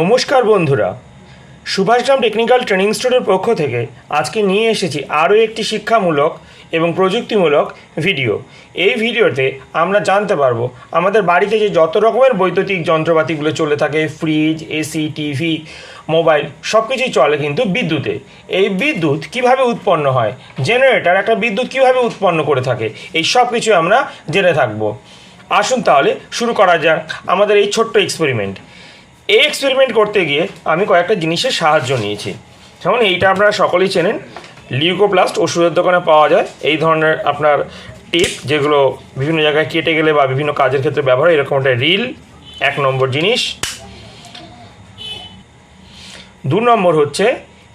নমস্কার বন্ধুরা। Subhashgram technical training স্টোরের পক্ষ থেকে আজকে নিয়ে এসেছি আরও একটি শিক্ষামূলক এবং প্রযুক্তিমূলক ভিডিও। এই ভিডিওতে আমরা জানতে পারব আমাদের বাড়িতে যে যত রকমের বৈদ্যুতিক যন্ত্রপাতিগুলো চলে থাকে ফ্রিজ এসি টিভি মোবাইল সব কিছুই চলে কিন্তু বিদ্যুতে। এই বিদ্যুৎ কীভাবে উৎপন্ন হয় জেনারেটর একটা বিদ্যুৎ কীভাবে উৎপন্ন করে থাকে, এই সব কিছু আমরা জেনে থাকব। আসুন তাহলে শুরু করা যাক আমাদের এই ছোট্ট এক্সপেরিমেন্ট এই এক্সপেরিমেন্ট করতে গিয়ে আমি কয়েকটা জিনিসের সাহায্য নিয়েছি। যেমন এইটা আপনারা সকলেই চেনেন লিউকোপ্লাস্ট ওষুধের দোকানে পাওয়া যায়। এই ধরনের আপনার টেপ যেগুলো বিভিন্ন জায়গায় কেটে গেলে বা বিভিন্ন কাজের ক্ষেত্রে ব্যবহার হয়, এরকম একটা রিল এক নম্বর জিনিস। দু নম্বর হচ্ছে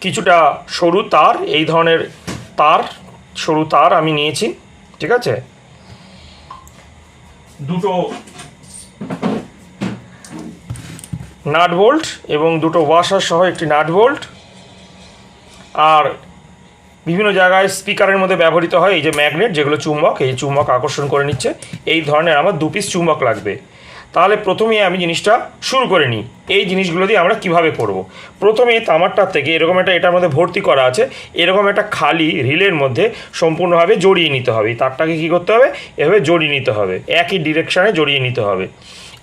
কিছুটা সরু তার, এই ধরনের তার, সরু তার আমি নিয়েছি, ঠিক আছে? দুটো নাট বোল্ট এবং দুটো ওয়াশার সহ একটি নাট বোল্ট। আর বিভিন্ন জায়গায় স্পিকারের মধ্যে ব্যবহৃত হয় এই যে ম্যাগনেট, যেগুলো চুম্বক, এই চুম্বক আকর্ষণ করে নিচ্ছে। এই ধরনের আমার দু পিস চুম্বক লাগবে। তাহলে প্রথমেই আমি জিনিসটা শুরু করে নিই। এই জিনিসগুলো দিয়ে আমরা কীভাবে করব। প্রথমে তামারটার থেকে এরকম একটা এটার মধ্যে ভর্তি করা আছে। এরকম একটা খালি রিলের মধ্যে সম্পূর্ণভাবে জড়িয়ে নিতে হবে। তারটাকে কী করতে হবে? এভাবে জড়িয়ে নিতে হবে। একই ডিরেকশানে জড়িয়ে নিতে হবে।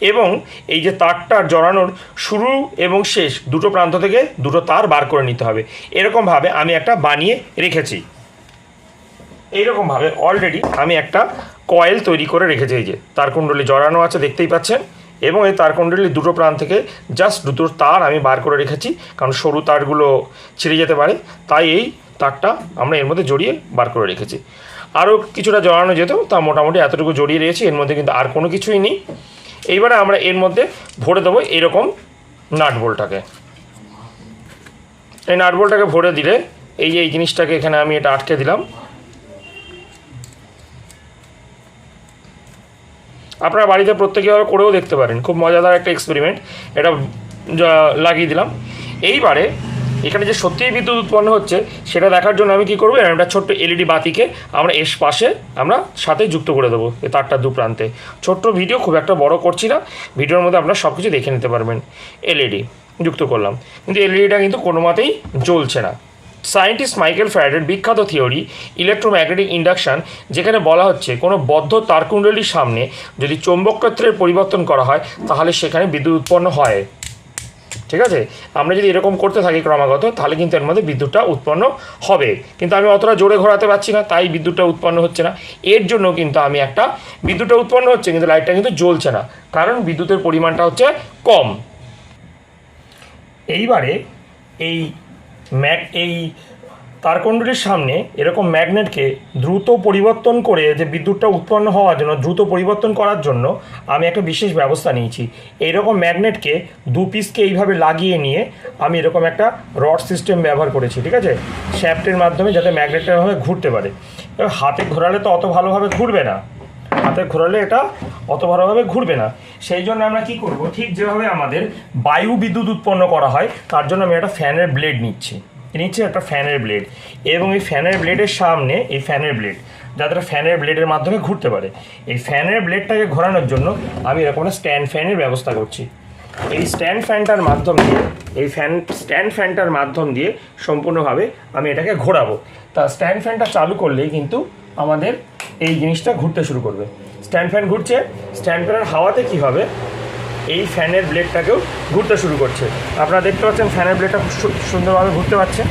এবং এই যে তারটা জড়ানোর শুরু এবং শেষ দুটো প্রান্ত থেকে দুটো তার বার করে নিতে হবে। এরকমভাবে আমি একটা বানিয়ে রেখেছি। এইরকমভাবে অলরেডি আমি একটা কয়েল তৈরি করে রেখেছি। এই যে তারকুণ্ডলী জড়ানো আছে, দেখতেই পাচ্ছেন। এবং এই তারকুণ্ডলীর দুটো প্রান্ত থেকে জাস্ট দুটো তার আমি বার করে রেখেছি। কারণ সরু তারগুলো ছিঁড়ে যেতে পারে। তাই এই তারটা আমরা এর মধ্যে জড়িয়ে বার করে রেখেছি। আরও কিছুটা জড়ানো যেত, তা মোটামুটি এতটুকু জড়িয়ে রেখেছি এর মধ্যে কিন্তু আর কোনো কিছুই নেই। এইবারে আমরা এর মধ্যে ভরে দেবো এরকম নাট বোল্টটাকে এই নাট বোল্টটাকে ভরে দিলে এই যে এই জিনিসটাকে এখানে আমি এটা আটকে দিলাম। আপনারা বাড়িতে প্রত্যেকেভাবে করেও দেখতে পারেন, খুব মজাদার একটা এক্সপেরিমেন্ট এটা লাগিয়ে দিলাম। এইবারে এখানে যে সত্যিই বিদ্যুৎ উৎপন্ন হচ্ছে, সেটা দেখার জন্য আমি কী করব? একটা ছোট্ট এলইডি বাতিকে আমরা এস পাশে আমরা সাথে যুক্ত করে দেবো তারটা দু প্রান্তে। ছোট্ট ভিডিও, খুব একটা বড় করছি না। ভিডিওর মধ্যে আপনারা সব কিছু দেখে নিতে পারবেন। এলইডি যুক্ত করলাম। কিন্তু এলইডিটা কিন্তু কোনো মতেই জ্বলছে না। সায়েন্টিস্ট মাইকেল ফ্যারাডের বিখ্যাত থিওরি ইলেকট্রোম্যাগনেটিক ইন্ডাকশান যেখানে বলা হচ্ছে কোনো বদ্ধ তারকুণ্ডলীর সামনে যদি চৌম্বক ক্ষেত্রের পরিবর্তন করা হয়, তাহলে সেখানে বিদ্যুৎ উৎপন্ন হয়। ঠিক আছে? আমরা যদি এরকম করতে থাকি ক্রমাগত, তাহলে কিন্তু এর মধ্যে বিদ্যুৎটা উৎপন্ন হবে। কিন্তু আমি অতটা জোরে ঘোরাতে পারছি না, তাই বিদ্যুৎটা উৎপন্ন হচ্ছে না। এর জন্য কিন্তু আমি একটা, বিদ্যুৎটা উৎপন্ন হচ্ছে, কিন্তু লাইটটা কিন্তু জ্বলছে না। কারণ বিদ্যুতের পরিমাণটা হচ্ছে কম। এইবারে এই ম্যাট, এই তারকুণ্ডলীর সামনে এরকম ম্যাগনেটকে দ্রুত পরিবর্তন করে যে বিদ্যুৎটা উৎপন্ন হওয়ার জন্য, দ্রুত পরিবর্তন করার জন্য আমি একটা বিশেষ ব্যবস্থা নিয়েছি। এইরকম ম্যাগনেটকে দু পিসকে এইভাবে লাগিয়ে নিয়ে আমি এরকম একটা রড সিস্টেম ব্যবহার করেছি, ঠিক আছে? শ্যাফটের মাধ্যমে যাতে ম্যাগনেটটা এভাবে ঘুরতে পারে। এবার হাতে ঘোরালে তো অত ভালোভাবে ঘুরবে না। হাতে ঘোরালে এটা অত ভালোভাবে ঘুরবে না। সেই জন্য আমরা কি করব? ঠিক যেভাবে আমাদের বায়ু বিদ্যুৎ উৎপন্ন করা হয়, তার জন্য আমি একটা ফ্যানের ব্লেড নিচ্ছি। নিচ্ছি একটা ফ্যানের ব্লেড এবং এই ফ্যানের ব্লেডের সামনে এই ফ্যানের ব্লেড, যাতে ফ্যানের ব্লেডের মাধ্যমে ঘুরতে পারে। এই ফ্যানের ব্লেডটাকে ঘোরানোর জন্য আমি এরকম স্ট্যান্ড ফ্যানের ব্যবস্থা করছি। এই স্ট্যান্ড ফ্যানটার মাধ্যম দিয়ে, এই ফ্যান, স্ট্যান্ড ফ্যানটার মাধ্যম দিয়ে সম্পূর্ণভাবে আমি এটাকে ঘোরাবো। তা স্ট্যান্ড ফ্যানটা চালু করলেই কিন্তু আমাদের এই জিনিসটা ঘুরতে শুরু করবে। স্ট্যান্ড ফ্যান ঘুরছে, স্ট্যান্ড ফ্যানের হাওয়াতে কী হবে? এই ফ্যানের ব্লেডটাকেও ঘুরতে শুরু করছে। আপনারা দেখতে পাচ্ছেন ফ্যানের ব্লেডটা খুব সুন্দরভাবে ঘুরতে পারছে।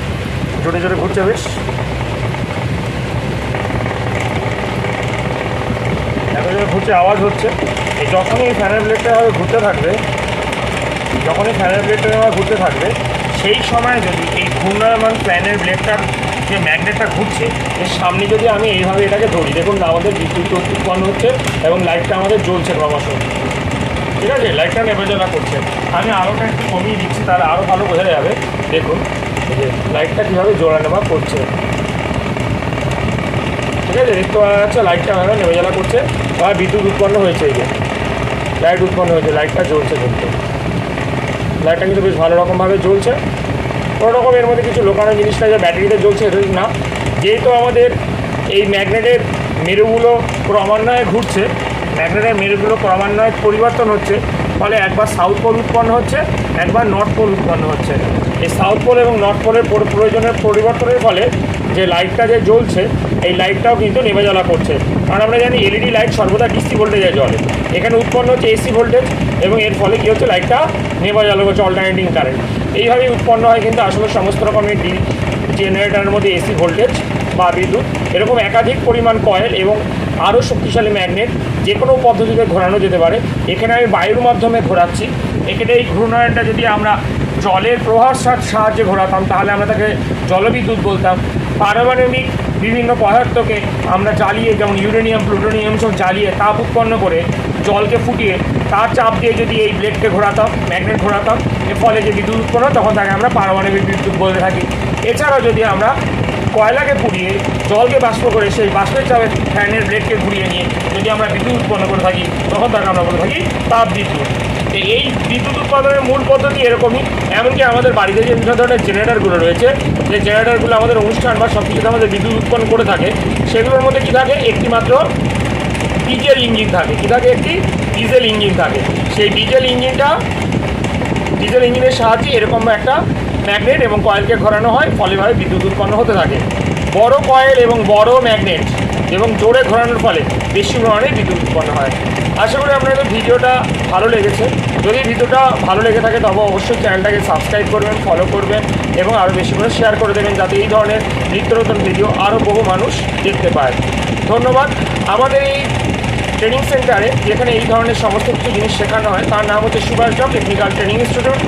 জোরে জোরে ঘুরছে বেশ। এত জোরে ঘুরছে, আওয়াজ হচ্ছে। এই যখনই এই ফ্যানের ব্লেডটা ঘুরতে থাকবে, যখনই ফ্যানের ব্লেডটা ঘুরতে থাকবে, সেই সময় যদি এই ঘূর্ণায়মান ফ্যানের ব্লেডটার যে ম্যাগনেটটা ঘুরছে, এর সামনে যদি আমি এইভাবে এটাকে ধরি, দেখুন আমাদের বিদ্যুৎ উৎপন্ন হচ্ছে এবং লাইটটা আমাদের জ্বলছে ক্রমশ। ঠিক আছে লাইটটা নেবেজনা করছে। আমি আলোটা একটু কমিয়ে দিচ্ছি, তাহলে আরও ভালো বোঝা যাবে। দেখুন লাইটটা কীভাবে জোড়া নেওয়া করছে। ঠিক আছে, দেখতে পাওয়া যাচ্ছে লাইটটা এভাবে নেবেজনা করছে। বা বিদ্যুৎ উৎপন্ন হয়েছে এই যে। লাইট উৎপন্ন হয়েছে লাইটটা জ্বলছে কিন্তু। লাইটটা কিন্তু বেশ ভালো রকমভাবে জ্বলছে। কোনো রকম এর মধ্যে কিছু লোকানো জিনিসটা যে ব্যাটারিতে জ্বলছে এটা না। যেহেতু আমাদের এই ম্যাগনেটের মেরুগুলো ক্রমান্বয়ে ঘুরছে ম্যাগনেটের মেরুগুলো ক্রমান্বয়ে পরিবর্তন হচ্ছে, ফলে একবার সাউথ পোল উৎপন্ন হচ্ছে, একবার নর্থ পোল উৎপন্ন হচ্ছে। এই সাউথ পোল এবং নর্থ পোলের পর- প্রয়োজনের পরিবর্তনের ফলে যে লাইটটা যে জ্বলছে, এই লাইটটাও কিন্তু নেমে জ্বলা করছে। কারণ আমরা জানি এলইডি লাইট সর্বদা ডিসি ভোল্টেজে জ্বলে। এখানে উৎপন্ন হচ্ছে এসি ভোল্টেজ এবং এর ফলে কী হচ্ছে, লাইটটা নেমে জ্বলা করছে অল্টারনেটিং কারেন্ট এইভাবেই উৎপন্ন হয় কিন্তু আসলে সমস্ত রকমের ডি জেনারেটারের মধ্যে এসি ভোল্টেজ বা বিদ্যুৎ, এরকম একাধিক পরিমাণ কয়েল এবং আরও শক্তিশালী ম্যাগনেট যে কোনো পদ্ধতিতে ঘোরানো যেতে পারে। এখানে আমি বায়ুর মাধ্যমে ঘোরাচ্ছি। এখানে এই ঘূর্ণায়নটা যদি আমরা জলের প্রভার সাহ- সাহায্যে ঘোরাতাম, তাহলে আমরা তাকে জলবিদ্যুৎ বলতাম। পারমাণবিক বিভিন্ন পদার্থকে আমরা জ্বালিয়ে যেমন ইউরেনিয়াম, প্লুটোনিয়াম সব জ্বালিয়ে তাপ উৎপন্ন করে জলকে ফুটিয়ে, তার চাপ দিয়ে যদি এই ব্লেডকে ঘোরাতাম, ম্যাগনেট ঘোরাতাম, এর ফলে যে বিদ্যুৎ উৎপন্ন তখন তাকে আমরা পারমাণবিক বিদ্যুৎ বলতে থাকি। এছাড়াও যদি আমরা কয়লাকে পুড়িয়ে, জলকে বাষ্প করে সেই বাষ্পের চাপে ফ্যানের ব্লেডকে ঘুরিয়ে নিয়ে যদি আমরা বিদ্যুৎ উৎপন্ন করে থাকি, তখন তাকে আমরা বলে থাকি তাপ বিদ্যুৎ। এই বিদ্যুৎ উৎপাদনের মূল পদ্ধতি এরকমই, এমনকি আমাদের বাড়িতে যে বিভিন্ন ধরনের জেনারেটারগুলো রয়েছে, যে জেনারেটারগুলো আমাদের অনুষ্ঠান বা সব কিছুতে আমাদের বিদ্যুৎ উৎপন্ন করে থাকে, সেগুলোর মধ্যে কী থাকে? একটি মাত্র ডিজেল ইঞ্জিন থাকে। কী থাকে একটি? ডিজেল ইঞ্জিন থাকে। সেই ডিজেল ইঞ্জিনটা, ডিজেল ইঞ্জিনের সাহায্যে এরকম একটা ম্যাগনেট এবং কয়েলকে ঘোরানো হয়, ফলে ভাবে বিদ্যুৎ উৎপন্ন হতে থাকে। বড় কয়েল এবং বড় ম্যাগনেট এবং জোরে ঘোরানোর ফলে বেশি পরিমাণে বিদ্যুৎ উৎপন্ন হয়। আশা করি আপনাদের ভিডিওটা ভালো লেগেছে। যদি ভিডিওটা ভালো লেগে থাকে, তবে অবশ্যই চ্যানেলটাকে সাবস্ক্রাইব করবেন ফলো করবেন এবং আরও বেশি করে শেয়ার করে দেবেন, যাতে এই ধরনের নিত্য নতুন ভিডিও আরও বহু মানুষ দেখতে পায়। ধন্যবাদ। আমাদের এই ট্রেনিং সেন্টারে যেখানে এই ধরনের সমস্ত কিছু জিনিস শেখানো হয়, তার নাম হচ্ছে Subhash job technical training institute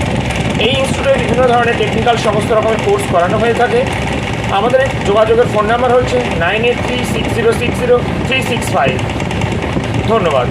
এই ইনস্টিটিউটে বিভিন্ন ধরনের টেকনিক্যাল সমস্ত রকমের কোর্স করানো হয়ে থাকে। আমাদের যোগাযোগের ফোন নাম্বার হচ্ছে nine eight three six zero six zero three six five ধন্যবাদ।